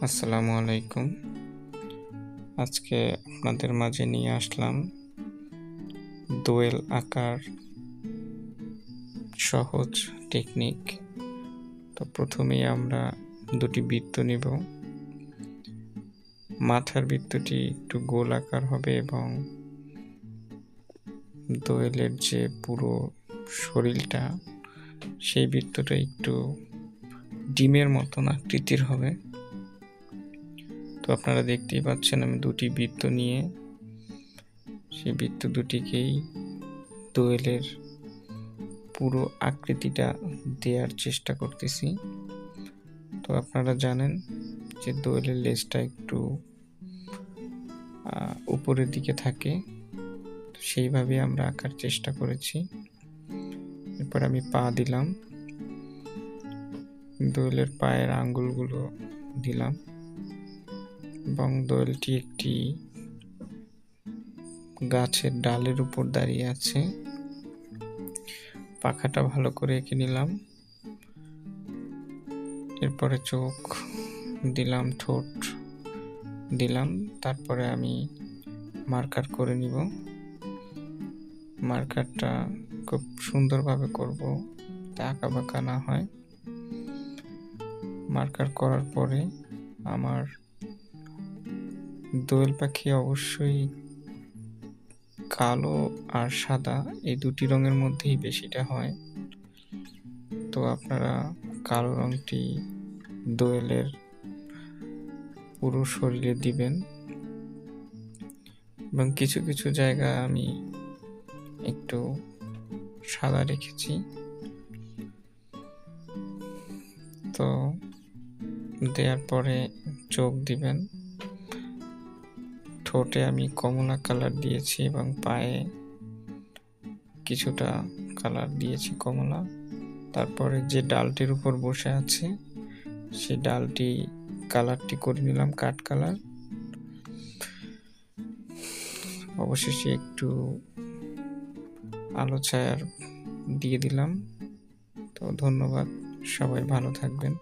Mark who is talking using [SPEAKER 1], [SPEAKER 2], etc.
[SPEAKER 1] আসসালামু আলাইকুম। আজকে আপনাদের মাঝে নিয়ে আসলাম দোয়েল আঁকার সহজ টেকনিক। তো প্রথমেই আমরা দুটি বৃত্ত নিব। মাথার বৃত্তটি একটু গোল আকার হবে এবং দোয়েলের যে পুরো শরীরটা, সেই বৃত্তটা একটু ডিমের মতন আকৃতির হবে। তো আপনারা দেখতেই পাচ্ছেন, আমি দুটি বৃত্ত নিয়ে সেই বৃত্ত দুটিকেই দোয়েলের পুরো আকৃতিটা দেওয়ার চেষ্টা করতেছি। তো আপনারা জানেন যে দোয়েলের লেজটা একটু উপরের দিকে থাকে, তো সেইভাবে আমরা আঁকার চেষ্টা করেছি। এরপর আমি পা দিলাম, দোয়েলের পায়ের আঙ্গুলগুলো দিলাম। এবং দোয়েলটি একটি গাছের ডালের উপর দাঁড়িয়ে আছে। পাখাটা ভালো করে এঁকে নিলাম। এরপরে চোখ দিলাম, ঠোঁট দিলাম। তারপরে আমি মার্কার করে নিব। মার্কারটা খুব সুন্দরভাবে করব আঁকা বাঁকা না হয়। মার্কার করার পরে আমার দোয়েল পাখি অবশ্যই কালো আর সাদা, এই দুটি রঙের মধ্যেই বেশিটা হয়। তো আপনারা কালো রঙটি দোয়েলের পুরো শরীরে দিবেন। এবং কিছু কিছু জায়গা আমি একটু সাদা রেখেছি। তো দেওয়ার পরে চোখ দিবেন। ঠোঁটে আমি কমলা কালার দিয়েছি এবং পায়ে কিছুটা কালার দিয়েছি কমলা। তারপরে যে ডালটির উপর বসে আছে সেই ডালটি, কালারটি করে নিলাম কাঠ কালার। অবশেষে একটু আলো ছায়ার দিয়ে দিলাম। তো ধন্যবাদ, সবাই ভালো থাকবেন।